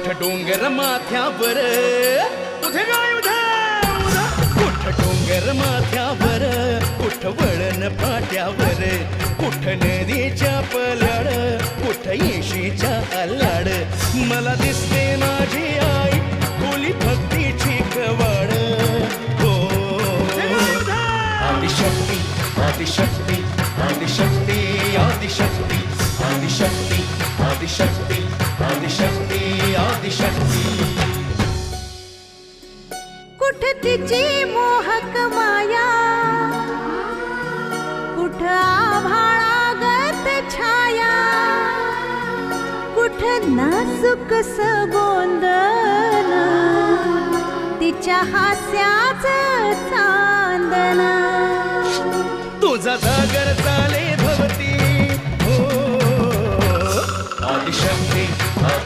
कुठ डोंगर माथ्यावर. उधे गाय उधे. कुठ डोंगर माथ्यावर. कुठ वळण फाट्यावर. कुठ नदीच्या पलाड. कुठ येशीच्या अल्लाड मला दिसते माझी आई खोली भक्तीची कवाड. हो. आदिशक्ती आदिशक्ती आदिशक्ती आदिशक्ती आदिशक्ती. आदिशक्ती आदिशक्ती आदिशक्ती. कुठ तिची मोहक माया? कुठ आभाळागत छाया? कुठ नाजुक गोंधन तिच्या हास्याच चांदन? तुझा जागर चाले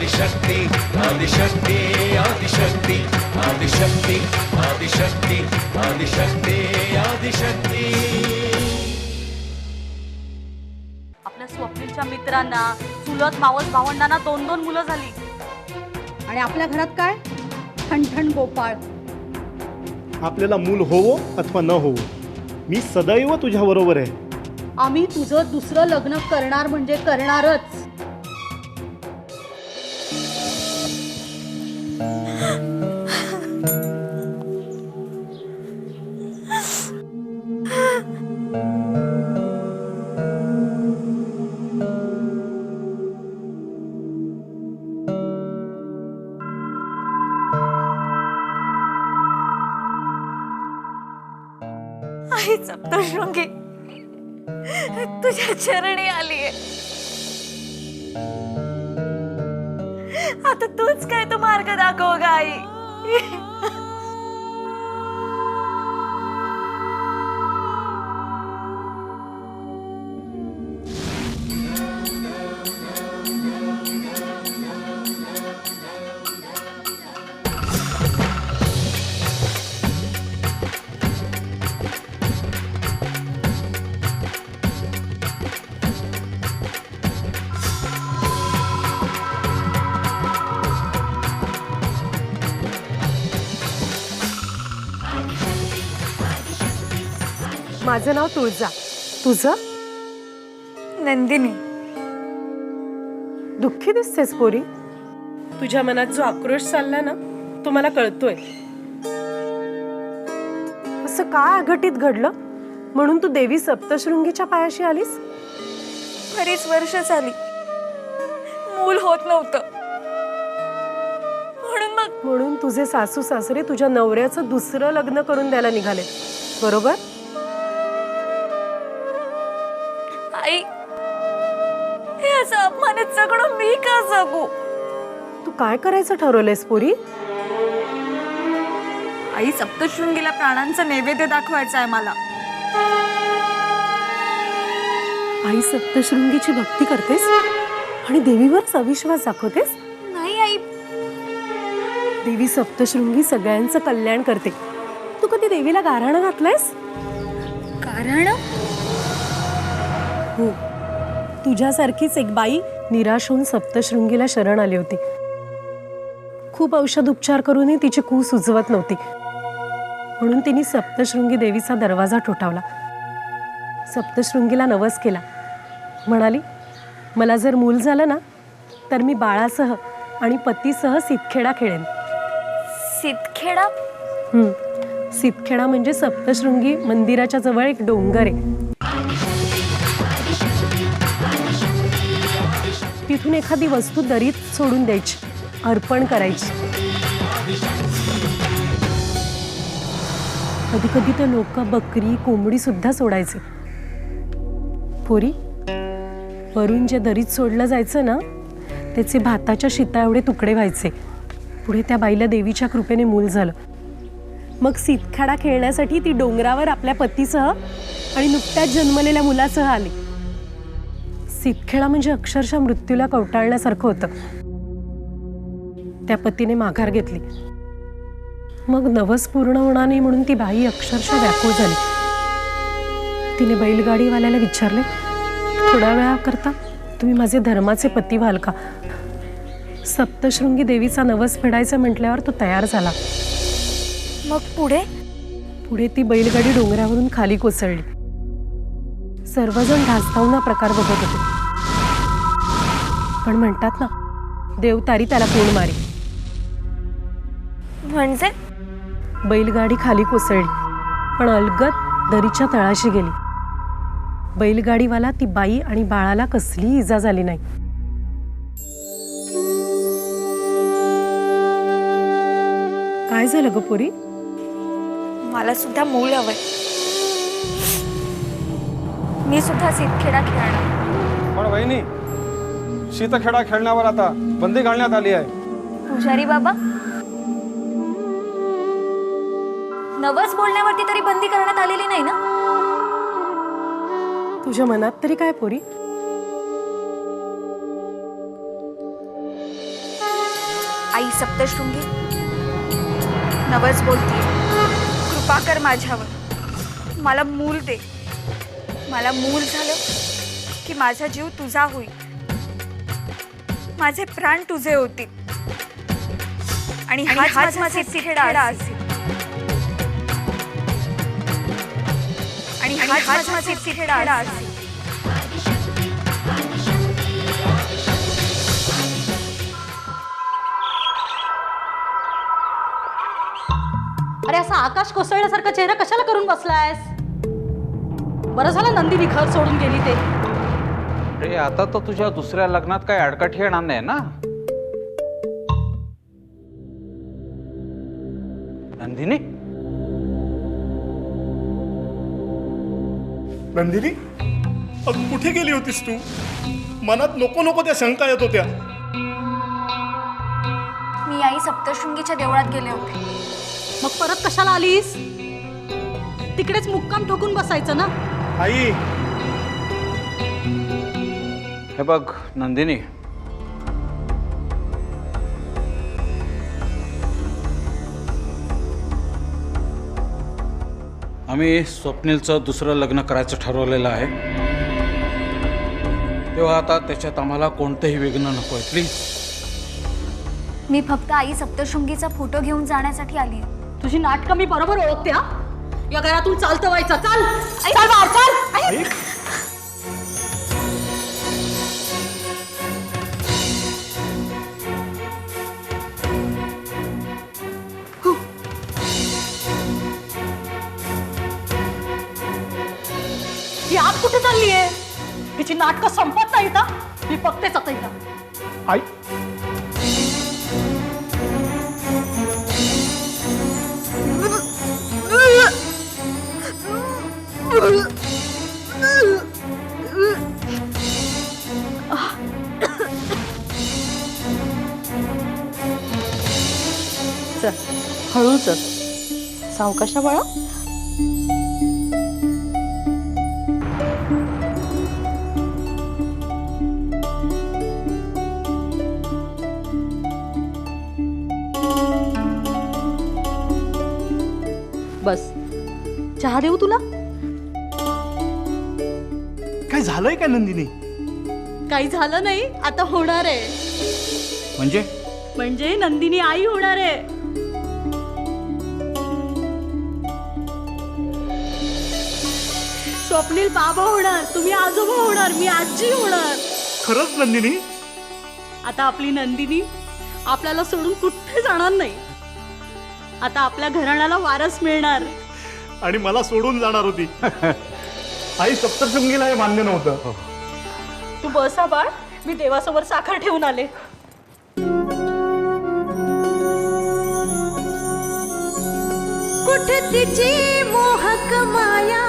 आदिशक्ती आदिशक्ती आदिशक्ती आदिशक्ती आदिशक्ती आदिशक्ती आदिशक्ती. आपल्या स्वप्नीलच्या मित्रांना चुलत मावस भावंडांना दोन दोन मुलं झाली. आणि आपल्या घरात काय? ठणठण गोपाळ. आपल्याला मूल होवो अथवा न होवो मी सदैव तुझ्याबरोबर आहे. आम्ही तुझं दुसरं लग्न करणार म्हणजे करणारच. चरणी आलीये आता तूच काय तो मार्ग दाखव ग माझं नाव तुळजा. तुझं? नंदिनी. दुःखी दिसतेस पोरी. तुझ्या मनात जो आक्रोश चाललाय ना तो मला कळतोय. असं काय अघटित घडलं? म्हणून तू देवी सप्तशृंगीच्या पायाशी आलीस? बरीच वर्ष झाली. मूल होत नव्हतं. म्हणून मग म्हणून तुझे सासू सासरे तुझ्या नवऱ्याचं दुसरं लग्न करून द्यायला निघाले बरोबर? सगळं मी का जगू? तू काय करायचं ठरवलंयस पोरी? आई सप्तशृंगीला प्राणांचा नैवेद्य दाखवायचा आहे मला. आई सप्तशृंगीची भक्ती करतेस? आणि देवीवरच अविश्वास दाखवतेस? नाही आई. देवी सप्तशृंगी सगळ्यांचं कल्याण करते. तू कधी देवीला गाऱ्हाणं घातलंयस? कारण हो. तुझ्यासारखीच एक बाई निराश होऊन सप्तशृंगीला शरण आली होती. खूप औषध उपचार करूनही तिची कू सुचवत नव्हती. म्हणून तिने सप्तशृंगी देवीचा दरवाजा ठोठावला. सप्तशृंगीला नवस केला. म्हणाली मला जर मूल झालं ना तर मी बाळासह आणि पतीसह सितखेडा खेळेन. सितखेडा. सितखेडा म्हणजे सप्तशृंगी मंदिराच्या जवळ एक डोंगर आहे. तिथून एखादी वस्तू दरीत सोडून द्यायची. अर्पण करायची. कधी कधी तर लोक बकरी कोंबडी सुद्धा सोडायचे. पोरी वरून जे दरीत सोडलं जायचं ना त्याचे भाताच्या शिता एवढे तुकडे व्हायचे. पुढे त्या बाईला देवीच्या कृपेने मूल झालं. मग सीतखाडा खेळण्यासाठी ती डोंगरावर आपल्या पतीसह आणि नुकत्याच जन्मलेल्या मुलासह आली. सितखेडा म्हणजे अक्षरशः मृत्यूला कवटाळण्यासारखं होतं. त्या पतीने माघार घेतली. मग नवस पूर्ण होणार नाही म्हणून ती बाई अक्षरशः व्याकुळ झाली. तिने बैलगाडीवाल्याला विचारले थोड्या वेळाकरता तुम्ही माझे धर्माचे पती व्हाल का? सप्तशृंगी देवीचा नवस फेडायचं म्हटल्यावर तो तयार झाला. मग पुढे? पुढे ती बैलगाडी डोंगरावरून खाली कोसळली. सर्वजण धास्तावना प्रकार बघत होते. पण म्हणतात ना देवतारी त्याला कोण मारी? म्हणजे? बैलगाडी खाली कोसळली पण अलगद दरीच्या तळाशी गेली. बैलगाडीवाला ती बाई आणि बाळाला कसलीही इजा झाली नाही. काय झालं ग पोरी? मला सुद्धा मूळ हवंय. मी सुद्धा सिद्धखेडा खेळणार. पण वहिनी शीतखेडा खेळण्यावर आता बंदी घालण्यात आली आहे. पुजारी बाबा? नवस बोलण्यावरती तरी बंदी करण्यात आलेली नाही ना? तुझ्या मनात तरी काय पोरी? आई सप्तशृंगी नवस बोलते कृपा कर माझ्यावर. मला मूल दे. मला मूल झालं की माझा जीव तुझा होईल. माझे प्राण तुझे होतील आणि हाच माझा सिद्धखेडा असेल. आणि हाच माझा सिद्धखेडा असेल. अरे असा आकाश कोसळल्यासारखा चेहरा कशाला करून बसलायस? बरं झालं नंदिनी घर सोडून गेली ते. अरे आता तर तुझ्या दुसऱ्या लग्नात काय अडकाठी येणार नाही ना? नंदिनी? नंदिनी अग कुठे गेली होतीस तू? मनात नको नको त्या शंका येत होत्या. मी आई सप्तशृंगीच्या देवळात गेले होते. मग परत कशाला आलीस? तिकडेच मुक्काम ठोकून बसायचं ना? आई हे बघ नंदिनी. आम्ही स्वप्नीलचं दुसरं लग्न करायचं ठरवलेलं आहे. तेव्हा आता त्याच्यात आम्हाला कोणतंही विघ्न नको आहे प्लीज मी फक्त आई सप्तशृंगीचा फोटो घेऊन जाण्यासाठी आली तुझी नाटकं मी बरोबर ओळखते हा? या घरातून चालतं व्हायचं. चाल! चाल बाहेर, चाल! आई! चालली आहे हिची नाटकं संपत नाही का मी बघतेच आता हिला आई. चल हळूच सावकाशा बाळा चहा देऊ तुला? काय झालंय का नंदिनी? काही झालं नाही आता होणार आहे. म्हणजे? म्हणजे नंदिनी आई होणार आहे. स्वप्नील बाबा होणार तुम्ही आजोबा होणार मी आजी होणार. खरंच नंदिनी? आता आपली नंदिनी आपल्याला सोडून कुठे जाणार नाही? आता आपल्या घराण्याला वारस मिळणार. आणि मला सोडून जाणार होती. आई सप्तशृंगीला हे मान्य नव्हतं. तू बसा बाळ मी देवासमोर साखर ठेवून आले. कुठे तिची मोहक माया?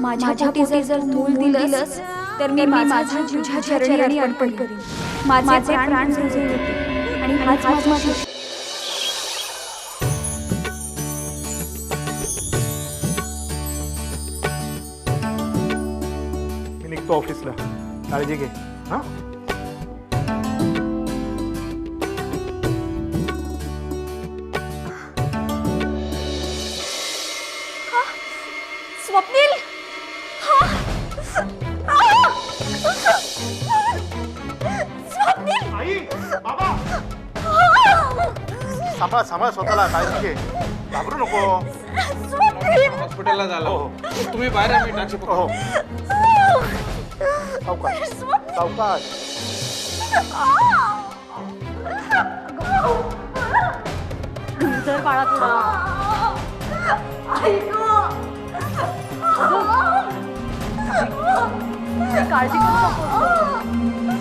माझ्या पोटी जर मूल दिलंस तर मी माझा जीव तुझ्या चरणी अर्पण करीन. माझे प्राण तुझे होते आणि हाच माझा ऑफिसला. काळजी घे. हा? स्वप्नील? स्वप्नील? आई बाबा! सांभाळ सांभाळ स्वतःला काळजी घे. घाबरू नको. हॉस्पिटलला झाला हो. तुम्ही बाहेर या, मी टॅक्सी पकडतो. हो. सावकाश सावकाश जर बाळा थोडा काळजी करू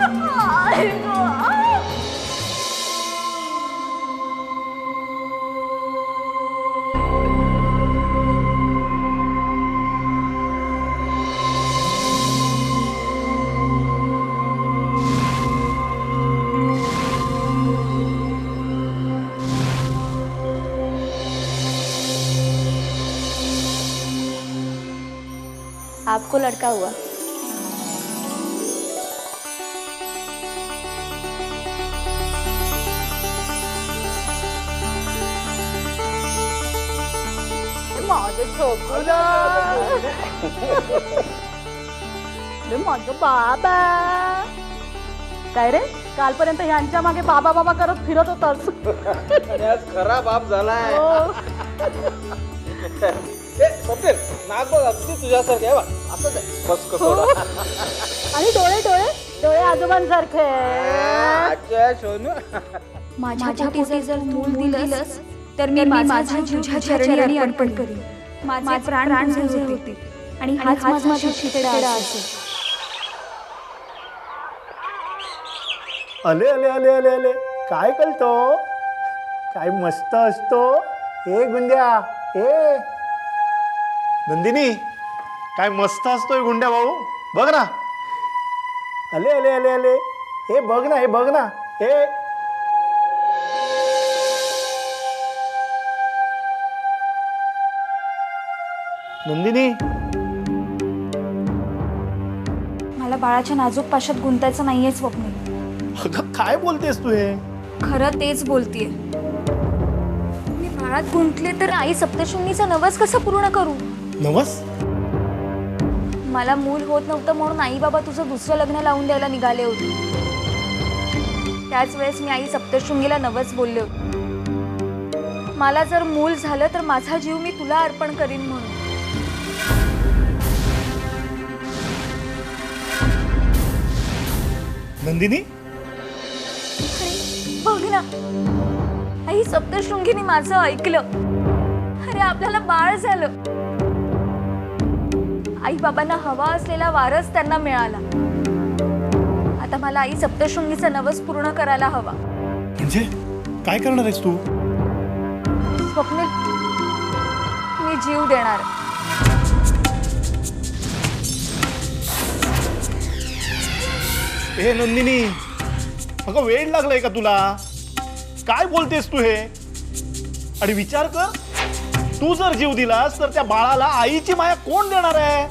आपको लड़का हुआ। अरे माझं बाबा काय रे कालपर्यंत ह्यांच्या मागे बाबा बाबा करत फिरत होतास खरा बाप झालाय हो. नाक बघ अगदी तुझ्यासारखे आहे. असंच आहे. बस. आणि डोळे डोळे डोळे आजोबांसारखे सोनू. माझ्या पोटी जर मूल दिलंस तर मी माझा जीव तुझ्या चरणी अर्पण करीन. माझे प्राण प्राण तुझे होते आणि हाच माझा असेल. अले अले अले अले अले काय कळतो काय मस्त असतो? ए गुंड्या ए. नंदिनी काय मस्त असतोय गुंड्या भाऊ. बघ ना. अले अले अले अले हे बघ ना हे बघ ना. हे. नंदिनी. मला बाळाच्या नाजूक पाशात गुंतायचं नाहीये स्वप्न. अगं काय बोलतेस तू हे? खरं तेच बोलतीये. मी बाळात गुंतले तर आई सप्तशृंगीचं नवस कसं पूर्ण करू? नवस? मला मूल होत नव्हतं म्हणून आई बाबा तुझं दुसरं लग्न लावून द्यायला निघाले होते. त्याच वेळेस मी आई सप्तशृंगीला नवस बोलले होते. मला जर मूल झालं तर माझा जीव मी तुला अर्पण करीन म्हणून. नंदिनी? बघ ना. आई सप्तशृंगीने माझं ऐकलं. अरे आपल्याला बाळ झालं. आई बाबांना हवा असलेला वारस त्यांना मिळाला. आता मला आई सप्तशृंगीचा नवस पूर्ण करायला हवा. म्हणजे? काय करणार आहेस तू? स्वप्नील मी जीव देणार. हे नंदिनी अगं वेळ लागलाय का तुला? काय बोलतेस तू हे? आणि विचार कर. तू जर जीव दिलास तर त्या बाळाला आईची माया कोण देणार आहे?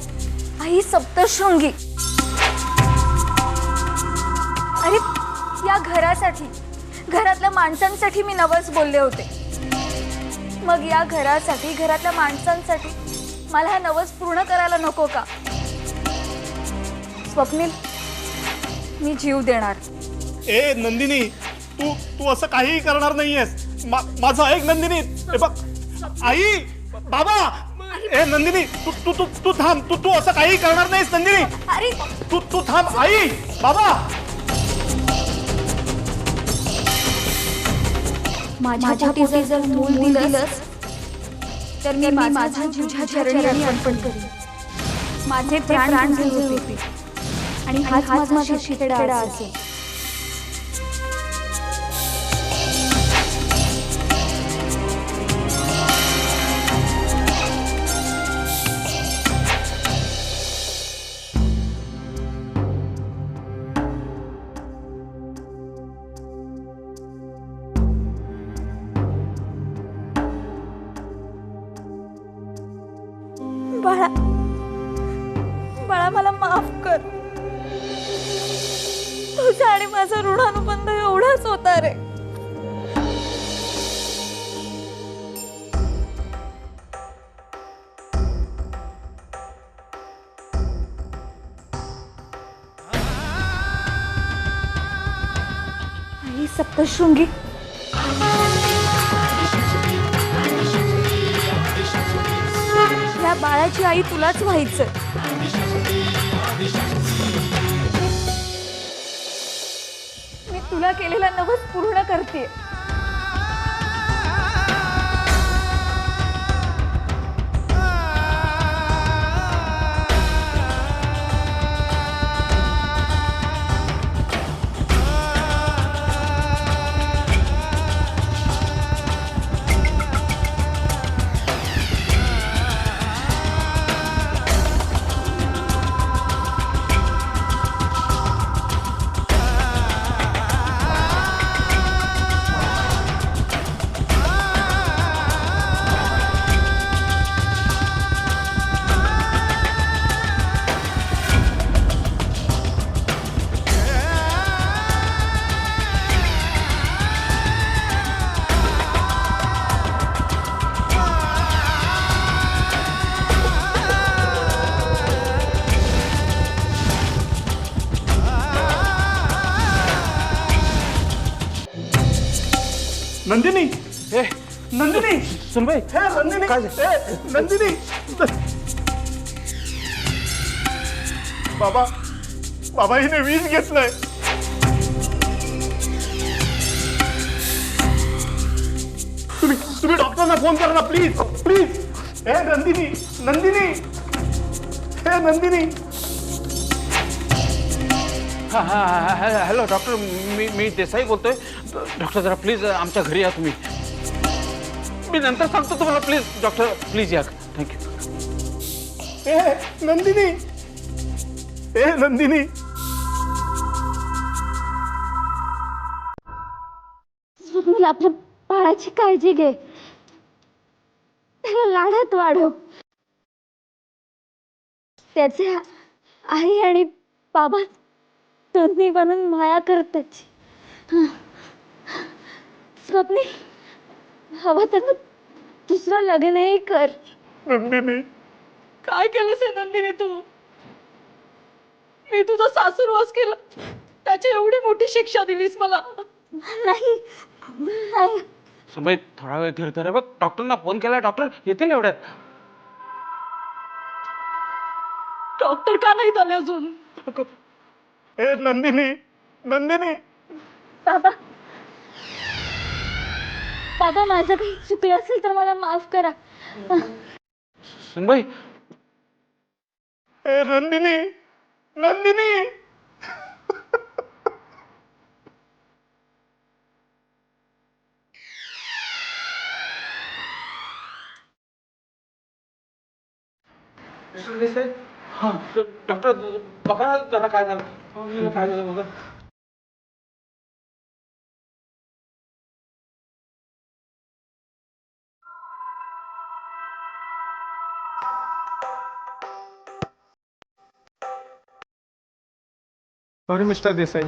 आई सप्तशृंगी. अरे या घरासाठी घरातल्या माणसांसाठी मी नवस बोलले होते. मग या घरासाठी घरातल्या माणसांसाठी मला हा नवस पूर्ण करायला नको का? स्वप्नील मी जीव देणार. ए नंदिनी तू तू असं काहीही करणार नाहीयेस. मा- माझं ऐक नंदिनी. हे बघ आई बाबा ए नंदिनी तू तू तू तू थांब तू तू असं काही करणार नाहीस नंदिनी. अरे. तू तू थांब आई बाबा. माझ्या पोटी जर मूल दिलंस तर मी माझा जीव तुझ्या चरणी अर्पण करीन. माझे प्राण प्राण होते आणि हाच माझा शिक्षिकेडा असेल तुझा आणि माझा ऋणानुबंध एवढाच होता रे. सप्तशृंगी. या बाळाची आई तुलाच व्हायचं तुला केलेला नवस पूर्ण करते. नंदिनी। ए नंदिनी। सुनबाई हे नंदिनी। ए, नंदिनी। बाबा बाबा हिने वीज घेतलंय। तुम्ही तुम्ही डॉक्टरना फ़ोन करा ना प्लीज़ प्लीज़ हे नंदिनी नंदिनी। हे नंदिनी। हा, हा, हॅलो डॉक्टर मी मी देसाई बोलतोय. डॉक्टर जरा प्लीज आमच्या घरी या तुम्ही. मी नंतर सांगतो तुम्हाला प्लीज डॉक्टर प्लीज या. थँक्यू ए नंदिनी. ए नंदिनी. स्वप्नील आपल्या बाळाची काळजी घे. त्याला लाडात वाढव. त्याचे आई आणि बाबा दोन्ही बनून माया करत त्याची स्वप्नील हवं तर दुसरं लग्नही कर. नंदिनी काय केलंस हे नंदिनी तू? मी तुझा सासूरवास केला. त्याची एवढी मोठी शिक्षा दिलीस मला. नाही नाही. थोडा वेळ धीर धर. बघ डॉक्टरना फोन केला डॉक्टर येतील एवढ्यात. डॉक्टर का नाही झाले अजून? ए नंदिनी नंदिनी. बाबा. बाबा माझं काही चुकलं असेल तर मला माफ करा. सुनबाई. ए नंदिनी नंदिनी. हा डॉक्टर बघा ना जरा काय झालं? काय झालं सॉरी मिस्टर देसाई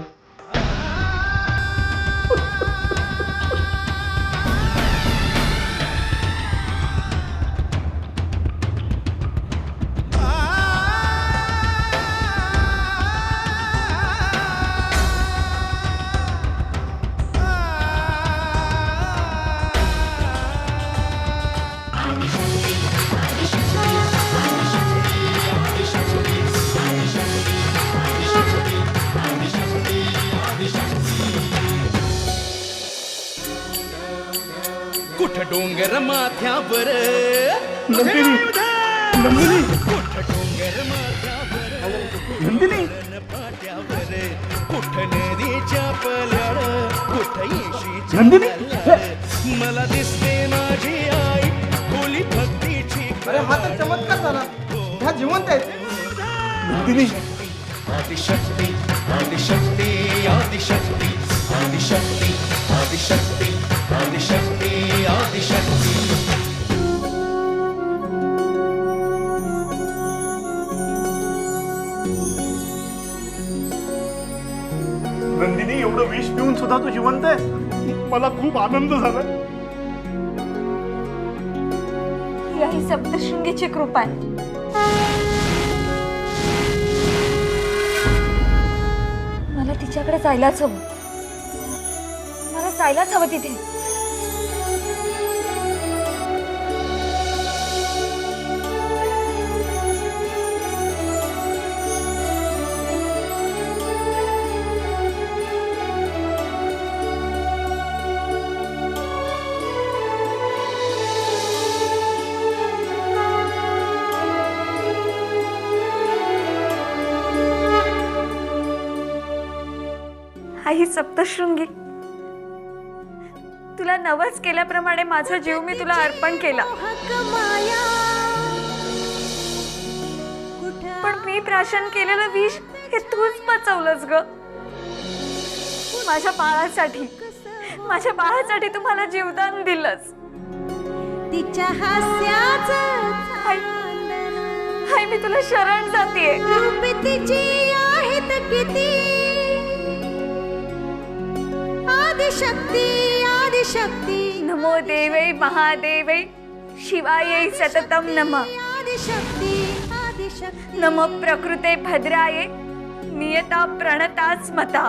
माथ्यावर. नंदिनी नंदिनी. कुठ डोंगर माथ्यावर? नंदिनी. पाट्यावर. कुठ नदीच्या पल्याड कुठ पल्याड मला दिसते माझी आई खोली भक्तीची अरे हा तर चमत्कार झाला. ह्या जिवंत आहेत. नंदिनी. आदिशक्ती आदिशक्ती आदिशक्ती आदिशक्ती आदिशक्ती. आदिशक्ती आदिशक्ती. नंदिनी एवढं विष पिऊन सुद्धा तू जिवंत आहे मला खूप आनंद झाला ही ही सप्तशृंगीची कृपा आहे. मला तिच्याकडे जायलाच हवं. जायलाच हवं तिथे. आई सप्तशृंगी. तुला नवस केल्याप्रमाणे माझा जीव मी तुला अर्पण केला. पण मी प्राशन केलेलं विष हे तूच पचवलंस ग. माझ्या बाळासाठी माझ्या बाळासाठी तुम्हाला जीवदान दिलंस. तिच्या हास्याचं आई मी तुला शरण आहेत किती? आदिशक्ती आदिशक्ती नमो देवै महादेवै शिवायै सततम नम। आदिशक्ती आदिशक्ती। नम प्रकृते भद्राये नियता प्रणता स्मता।